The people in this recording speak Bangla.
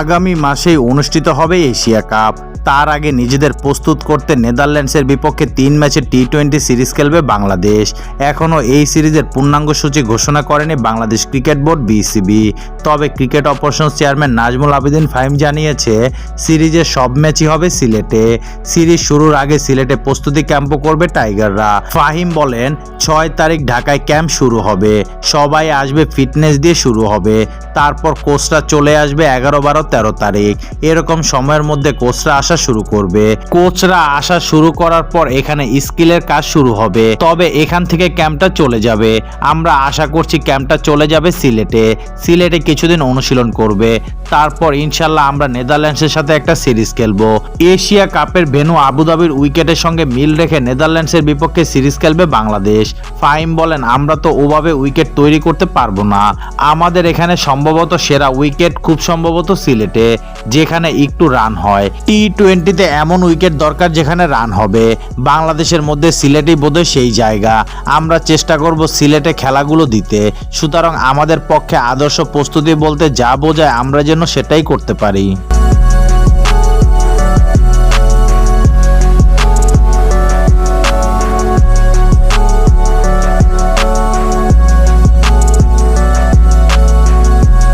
আগামী মাসেই অনুষ্ঠিত হবে এশিয়া কাপ। তার আগে নিজেদের প্রস্তুত করতে নেদারল্যান্ডসের বিপক্ষে তিন ম্যাচের টি টোয়েন্টি সিরিজ খেলবে বাংলাদেশ। এখনও এই সিরিজের পূর্ণাঙ্গ সূচি ঘোষণা করেনি বাংলাদেশ ক্রিকেট বোর্ড বিসিবি। তবে cricket operations chairman Nazmul Abedin Fahim জানিয়েছে, সিরিজের সব ম্যাচই হবে সিলেটে। সিরিজ শুরুর আগে সিলেটে প্রস্তুতি ক্যাম্পও করবে টাইগাররা। ফাহিম বলেন, ছয় তারিখ ঢাকায় ক্যাম্প শুরু হবে। সবাই আসবে ফিটনেস দিয়ে শুরু হবে। তারপর কোচরা চলে আসবে এগারো বারো তেরো তারিখ। এরকম সময়ের মধ্যে কোচরা আসা শুরু করবে। কোচরা আসা শুরু করার পর এখানে স্কিলের কাজ শুরু হবে। তবে এখান থেকে ক্যাম্পটা চলে যাবে। আমরা আশা করছি ক্যাম্পটা চলে যাবে সিলেটে। সিলেটে কিছুদিন অনুশীলন করবে। তারপর ইনশাল্লাহ আমরা নেদারল্যান্ডসের সাথে একটা সিরিজ খেলব। এশিয়া কাপের ভেন্যু আবুধাবির উইকেটের সঙ্গে মিল রেখে নেদারল্যান্ডসের বিপক্ষে সিরিজ খেলবে বাংলাদেশ। ফাইম বলেন, আমরা তো ওভাবে উইকেট তৈরি করতে পারব না। আমাদের এখানে সম্ভবত সেরা উইকেট, খুব সম্ভবত সিলেটে, যেখানে একটু রান হয়। টি টোয়েন্টিতে এমন উইকেট দরকার যেখানে রান হবে। বাংলাদেশের মধ্যে সিলেটই বোধহয় সেই জায়গা। আমরা চেষ্টা করব সিলেটে খেলাগুলো দিতে। সুতরাং আমাদের পক্ষে আদর্শ প্রস্তুতি বলতে যা বোঝায় আমরা যেন সেটাই করতে পারি।